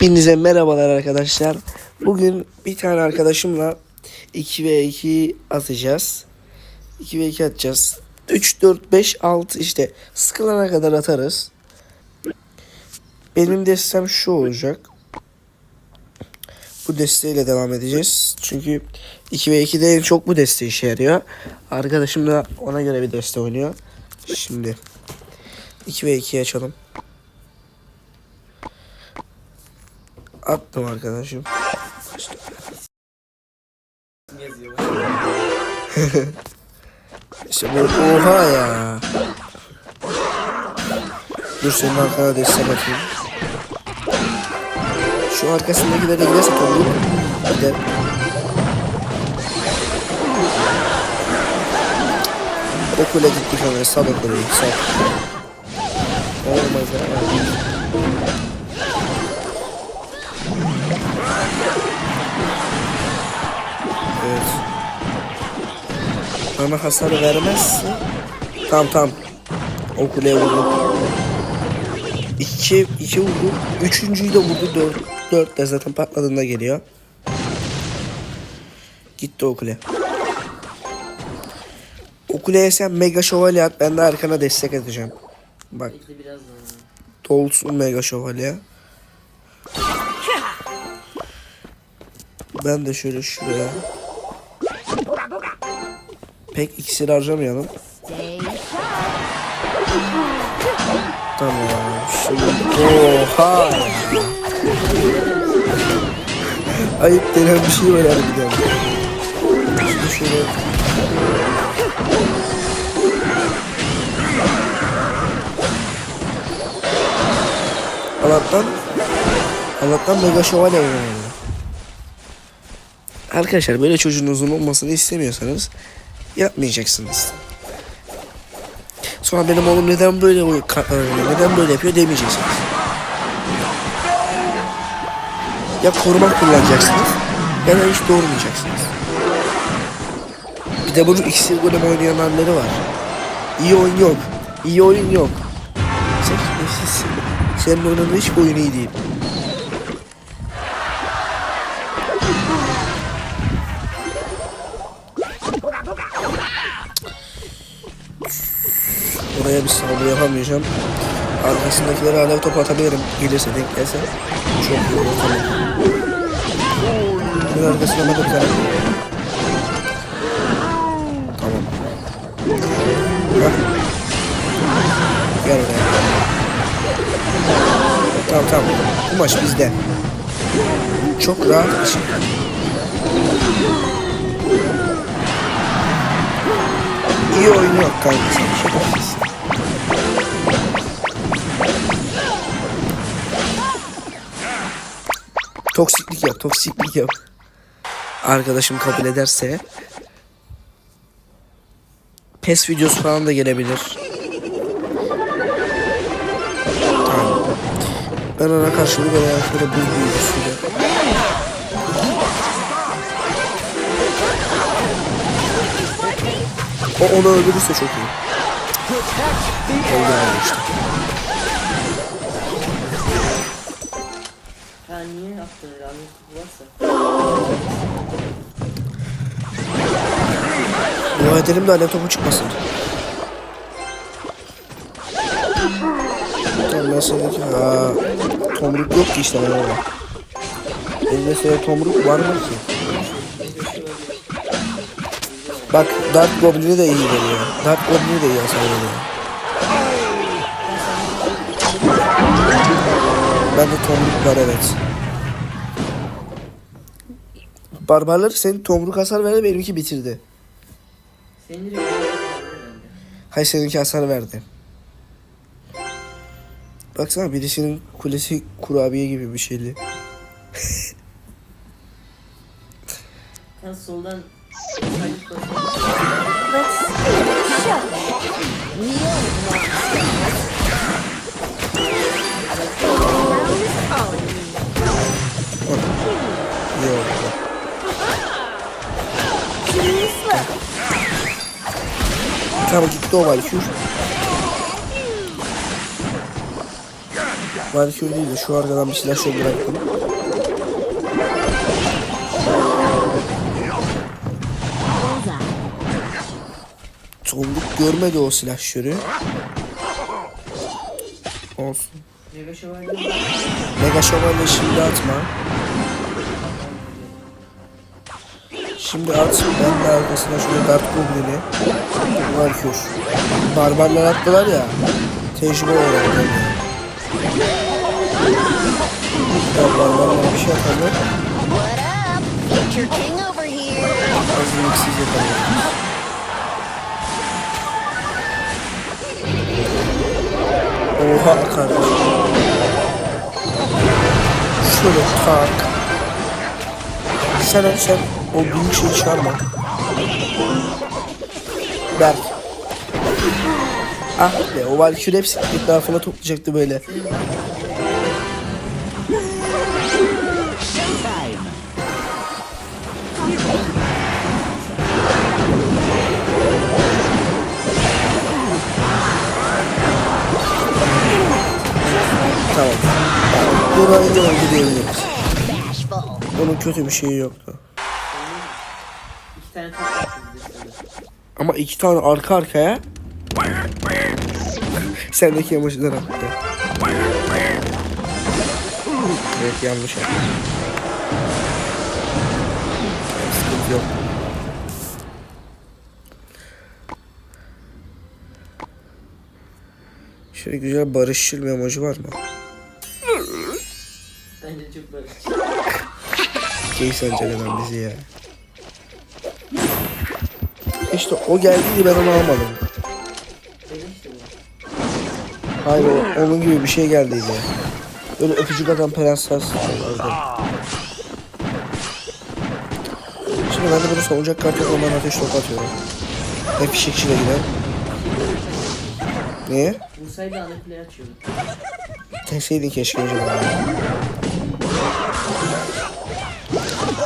Hepinize merhabalar arkadaşlar. Bugün bir tane arkadaşımla 2 ve 2 atacağız. 2 ve 2 atacağız. 3, 4, 5, 6 işte sıkılana kadar atarız. Benim destem şu olacak. Bu desteğiyle devam edeceğiz. Çünkü 2 ve 2'de en çok bu deste işe yarıyor. Arkadaşım da ona göre bir deste oynuyor. Şimdi 2 ve 2'yi açalım. Attım arkadaşım. işte bu oha ya. Dur senin arkana destek atayım. Şu arkasındakilere giderse olur. Gider. Okula gittik ama sal okulu sal. Olmaz ya. Evet. Bana hasar vermezse Tamam tamam. O kuleye vurdum. İki, iki vurdu Üçüncüyü de vurdu. Dört, dört de zaten patladığında geliyor. Gitti o kule. O kuleye sen mega şövalye at. Ben de arkana destek atacağım Bak. Dolsun mega şövalye. Ben de şöyle şuraya Pek iksir harcamayalım. Tamam şimdi. Oha Ayıp denen bir şey var harbiden Şimdi şöyle Allah'tan Allah'tan mega şövalye oynuyor. Arkadaşlar böyle çocuğunuzun olmasını istemiyorsanız yapmayacaksınız. Sonra benim oğlum neden böyle oy- kartlar oynuyor, neden böyle yapıyor demeyeceksiniz. Ya koruma kullanacaksınız ya da hiç doğurmayacaksınız. Bir de bunun iksir golem oynayanları var. İyi oyun yok. İyi oyun yok. Sen, sen, senin oynadığın hiçbir oyun iyi değil. Oraya bir saldırı yapamayacağım. Arkasındakilere alev top atabilirim. Gelirse denk gelse. Çok iyi olur tamam. Bir arkasına bakıp sana. Tamam. Hah. Gel oraya. Tamam tamam. Bu maç bizde. Çok rahat bir şey. İyi oynuyor kanka sen. Toksiklik yap, toksiklik yap. Arkadaşım kabul ederse PES videosu falan da gelebilir. Ben ona karşılık olarak şöyle buz büyücüsüyle. O onu öldürürse çok iyi. Öldürmedi işte. Ha yaptın anlık varsa? Dua edelim de alev topu çıkmasın. Tamam ben seninki... Aa, tomruk yok ki işte ben orada. Elimde senin tomruk var mı ki? Bak Dark Goblin'i de iyi geliyor. Dark Goblin'i de iyi hasar veriyor. Bende tomruk var evet. Barbarlar senin tomruk hasar verdi benimki bitirdi. Senin direkt bende. Hay seninki hasar verdi. Baksana birisinin kulesi kurabiye gibi bir şeyli. Soldan sanki Tamam gitti o Valkür. Valkyrie değil de şu arkadan bir silah şöyle bıraktım. Tolluk görmedi o silah şörü. Olsun. Mega şövalye şimdi atma. Şimdi at. Ben de arkasına şöyle Dart Goblin'i. Valkyrie. Barbarlar attılar ya. Tecrübe olarak tabii. Ya barbarlara bir şey here. Hazırlıksız yapalım. Oha kardeşim. Şöyle tak. Sen sen o büyük şeyi çağırma. Berk. Ah be o Valkyrie hepsi etrafına toplayacaktı böyle. Tamam. Burayı da. Bashful. Onun kötü bir şeyi yoktu. İki tane. Ama iki tane arka arkaya Sendeki emojiler attı. Evet yanlış yaptım. Sıkıntı yok. Şöyle güzel barışçıl bir emoji var mı? Bence çok barış. Gay sencelenen bizi ya. İşte o geldiydi ben onu almadım. Hayır o, onun gibi bir şey geldiydi. Böyle öpücük atan prenses vardı. Şimdi ben de bunu savunacak kart yok ondan ateş topu atıyorum. Ve fişekçiyle gider. Niye? Vursaydı ana kule açıyordu. Deseydin keşke önceden.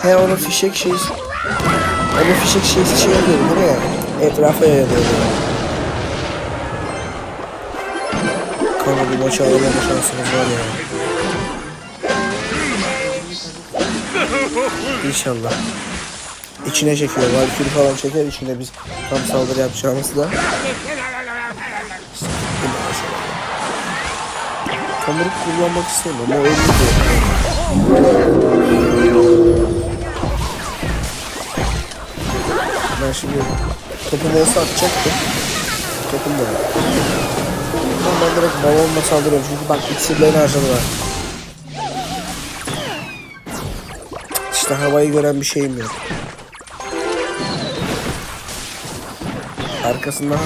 He onun fişek şeyi... Onun fişek şeysi şey yapıyor değil mi? Etrafa yayılıyor. Kanka bu maçı alamama şansımız var ya. İnşallah. İçine çekiyor. Valkyrie falan çeker içine biz tam saldırı yapacağımızda. Tomruk kullanmak istemiyorum. O öldü Ben şimdi topumu olsa atacaktım. Topum da yok. Ben direkt balonla saldırıyorum çünkü bak iksirlerini harcadılar. İşte havayı gören bir şeyim yok. Arkasından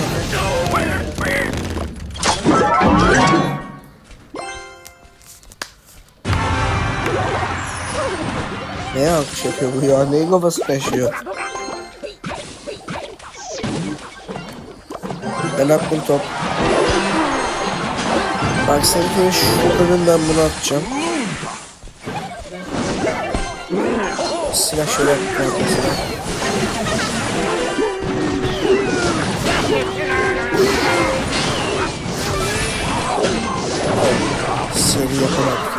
Neye alkış yapıyor bu ya? Neyin kafasına yaşıyor? Attım top. Bak senin şu önünden bunu atacağım. Silah şöyle yapacağım mesela. Seri yapamadık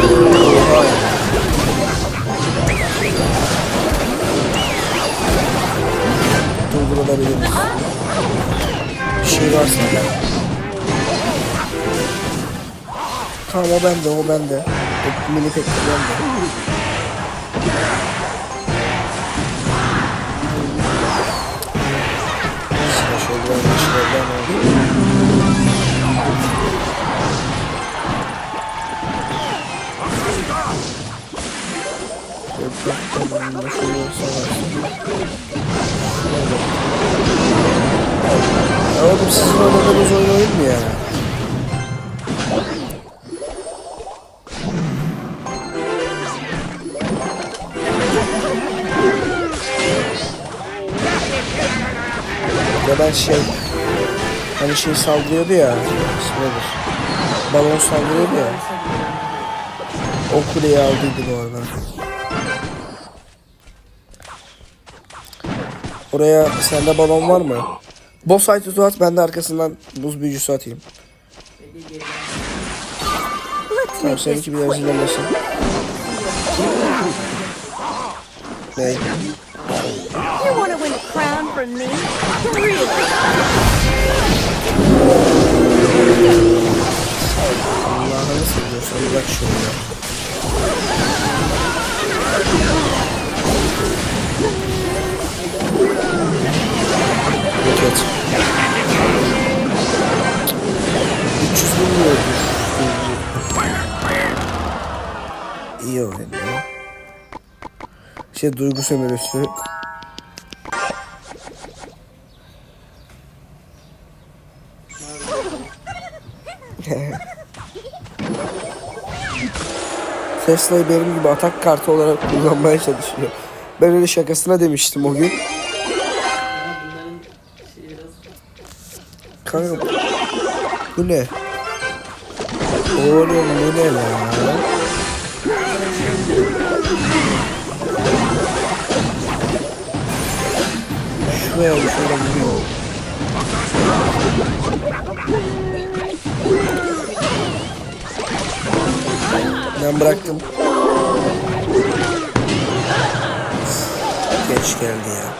ya. Durdurulabilir. Bir şey varsa da. Tamam o bende o bende. O mini pekli bende. Sıra şöyle ben şuradan aldım. Topraktan şöyle savaşsın. Ya oğlum sizin oynadığınız oyun oyun mu ya? Ya ben şey hani şey saldırıyordu ya nedir? Balon saldırıyordu ya o kuleyi aldıydı bu arada. Oraya sende balon var mı? Boss item'ı at ben de arkasından buz büyücüsü atayım. Tamam seninki biraz ilerlesin. Ne? You want to win a crown from me? Really? Şey duygu sömürüsü. Tesla'yı benim gibi atak kartı olarak kullanmaya çalışıyor. Ben öyle şakasına demiştim o gün. Kanka bu ne? Oğlum bu ne lan? Şuraya bir şöyle. Ben bıraktım. Geç geldi ya.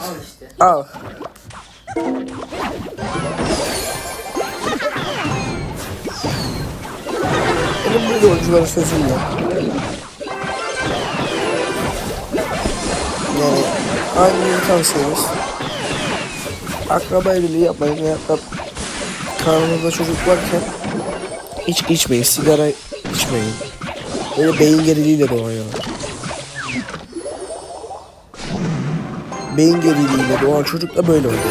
al işte. Al. Oyunculara sözüm yok. Yani aynı tavsiyemiz. Akraba evliliği yapmayın veyahut da karnınızda çocuk varken hiç içmeyin, sigara içmeyin. Böyle beyin geriliğiyle doğuyorlar. Beyin geriliğiyle doğan çocuk da böyle oluyor.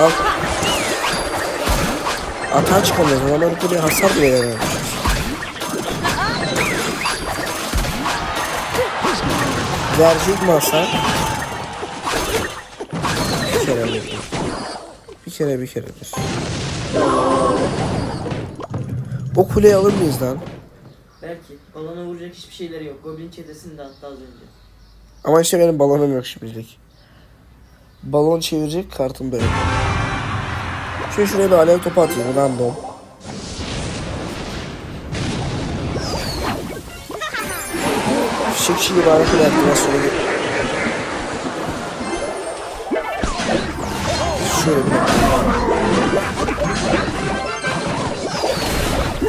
Al. Atağa çıkamıyoruz. Adamlar bir hasar bile verememiş. Verecek mi hasar? Bir kere vurdu. Bir kere bir keredir. O kuleyi alır mıyız lan? Belki balona vuracak hiçbir şeyleri yok. Goblin çetesinde attı az önce. Ama işte benim balonum yok şimdilik. Balon çevirecek kartım böyle. Şöyle şuraya bir alev topu atayım random. Fişekçi gibi hareket bir... Şöyle bir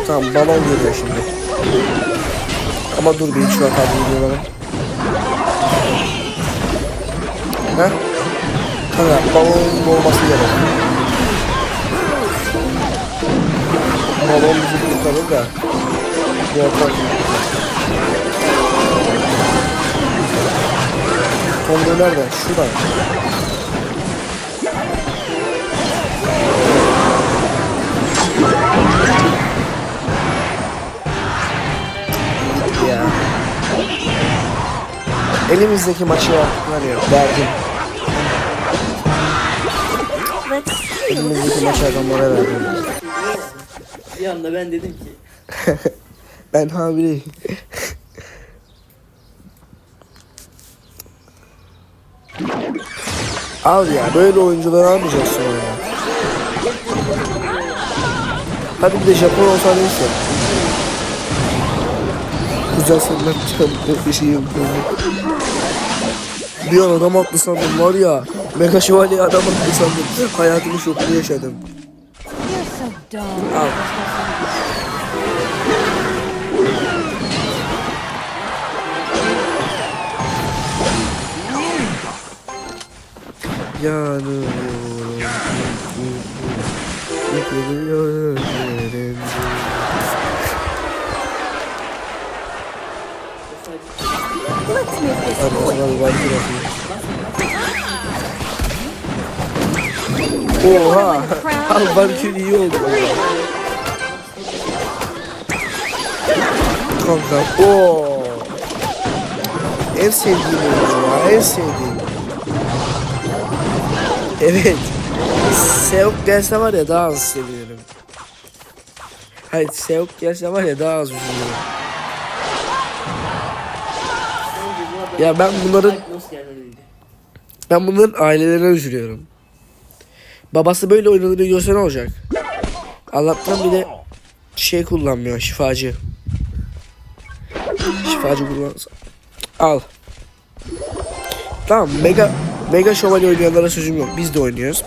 Tamam balon geliyor şimdi. Ama dur bir hiç yok abi videolarım. Ha? Kanka balonun olması gerek. Balon bizi kurtarır da. Yok Tondo nerede? Şurada. Ya. Elimizdeki maçı yaptık var ya. Verdim. Elimizdeki maçı adamlara verdim. Bir anda ben dedim ki Ben hamileyim. Al ya böyle oyuncuları almayacaksın oyuna. Hadi bir de Japon olsa neyse. Güzel senden çıkan bir şey yapıyorum. Bir an adam atlı sandım var ya. Mega şövalye adam atlı sandım. Hayatımı şoklu yaşadım. Al. Yanıyorum. Yıkılıyor this Hadi ben bir yapayım. Oha! Al Valkyrie iyi oldu. Kanka. Oo. En sevdiğim oyuncu ya. En sevdiğim. Evet. Seok gelse var ya daha az seviyorum. Hayır Seok gelse var ya daha az üzülüyorum. Ya ben bunların ben bunların ailelerine üzülüyorum. Babası böyle oynadığını görse ne olacak? Allah'tan bir de şey kullanmıyor şifacı. Şifacı kullansa. Al. Tamam mega mega şövalye oynayanlara sözüm yok. Biz de oynuyoruz.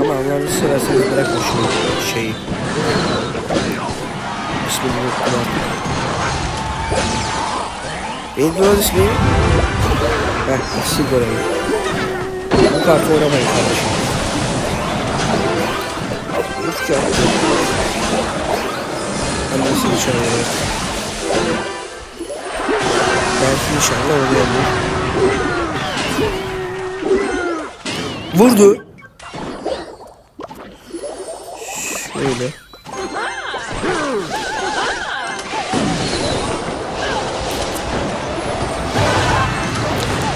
Ama Allah'ını severseniz bırakın şu şeyi. Artık. Neydi lan ismi? Heh, iksir görevi. Bu kartı oynamayın kardeşim. Üç kağıt. Annesini çağırıyor. İnşallah oynayabilir. Vurdu. Şöyle.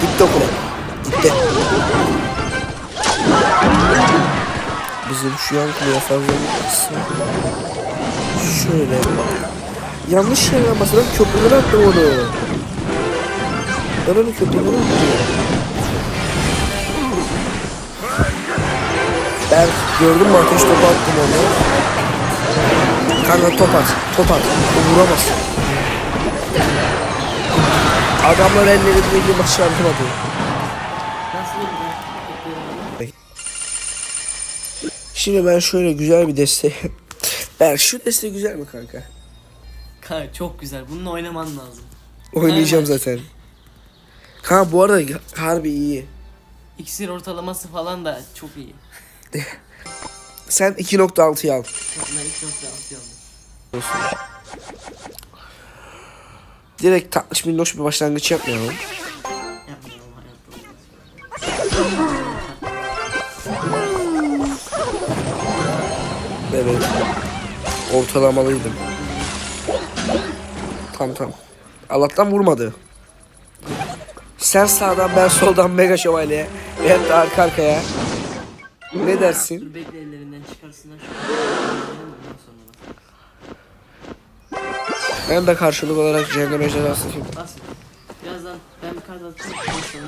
Gitti okula. Gitti. Bizim şu an kuleye fazla gitmesin. Şöyle. Yanlış ama ben köprüden attım. Ben onu köprüden attım. Ben gördün mü ateş topu attım onu. Kanka top at. Top at. O vuramaz. Adamlar ellerindeki maçı atmadı. Nasıl bir Şimdi ben şöyle güzel bir deste... Ben şu deste güzel mi kanka? Kanka çok güzel. Bununla oynaman lazım. Oynayacağım zaten. Kanka bu arada harbi iyi. İksir ortalaması falan da çok iyi. Sen 2.6'yı al. Bunlar ilk nokta atıyorum. Direkt tatlış minnoş bir başlangıç yapmayalım. Yapmayalım hayatta. Evet. Ortalamalıydım. Tam tam. Allah'tan vurmadı. Sen sağdan ben soldan mega şövalye. Veyahut da arka arkaya. Ne dersin? Bekle ellerinden çıkarsınlar. Ben de karşılık olarak cehennem ejderhası. Bas. Birazdan ben bir kart sonra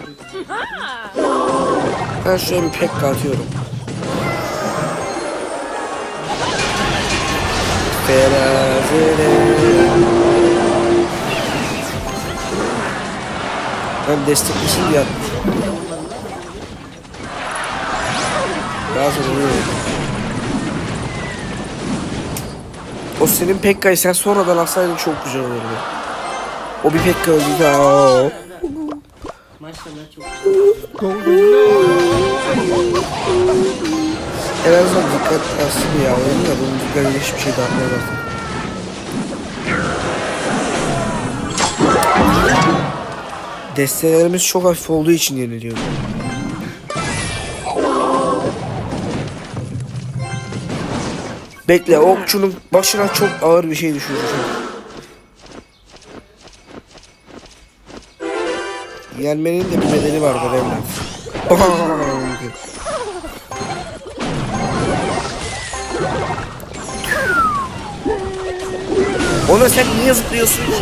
Ben şöyle bir pek atıyorum. Terazide. Ben desteklesin diye. Daha sonra vuruyorum. O senin Pekka'yı sen sonradan alsaydın çok güzel olurdu. O bir Pekka öldü. Aa. Maşallah çok. En azından dikkat aslında ya oyun da bunun dikkatini hiçbir şey dağıtmaya lazım. Destelerimiz çok hafif olduğu için yeniliyor. Bekle okçunun başına çok ağır bir şey düşüyor. Yenmenin de bir bedeli vardır evlat. Ona sen niye zıplıyorsun ki?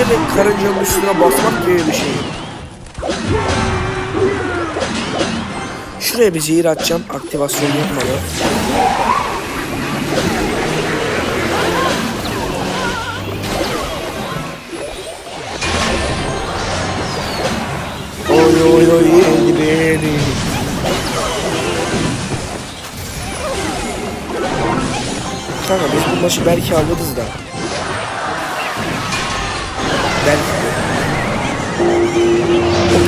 Bilerek karıncanın üstüne basmak gibi bir şey. Şuraya bir zehir atacağım. Aktivasyon yapmadan. Oy oy oy yedi beni. Kanka biz bu maçı belki alırız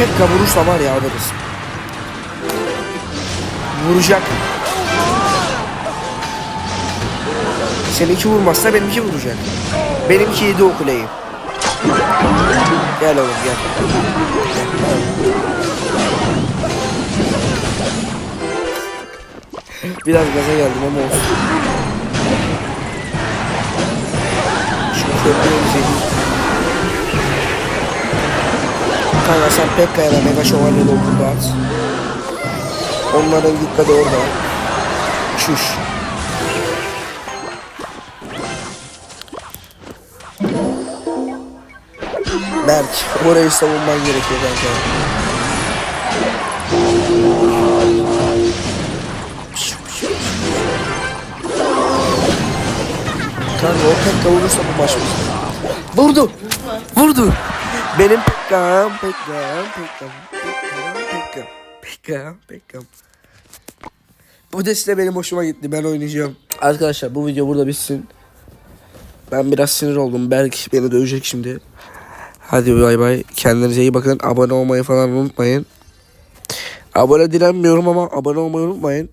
O Pekka vurursa var ya alırız. Vuracak. Seninki vurmazsa benimki vuracak. Benimki yedi o. Gel oğlum gel. Biraz gaza geldim ama olsun. Şu köprüye Kanka sen Pekka ya da Mega Şövalye'de okulda at. Onların dikkati orada. Çüş. Berk orayı savunman gerekiyor kanka. Kanka o Pekka vurursa bu maç Vurdu. Vurdu. Benim Pekka'm, Pekka'm, Pekka'm, Pekka'm, Pekka'm, Pekka'm. Bu deste benim hoşuma gitti. Ben oynayacağım. Arkadaşlar bu video burada bitsin. Ben biraz sinir oldum. Berk beni dövecek şimdi. Hadi bay bay. Kendinize iyi bakın. Abone olmayı falan unutmayın. Abone dilenmiyorum ama abone olmayı unutmayın.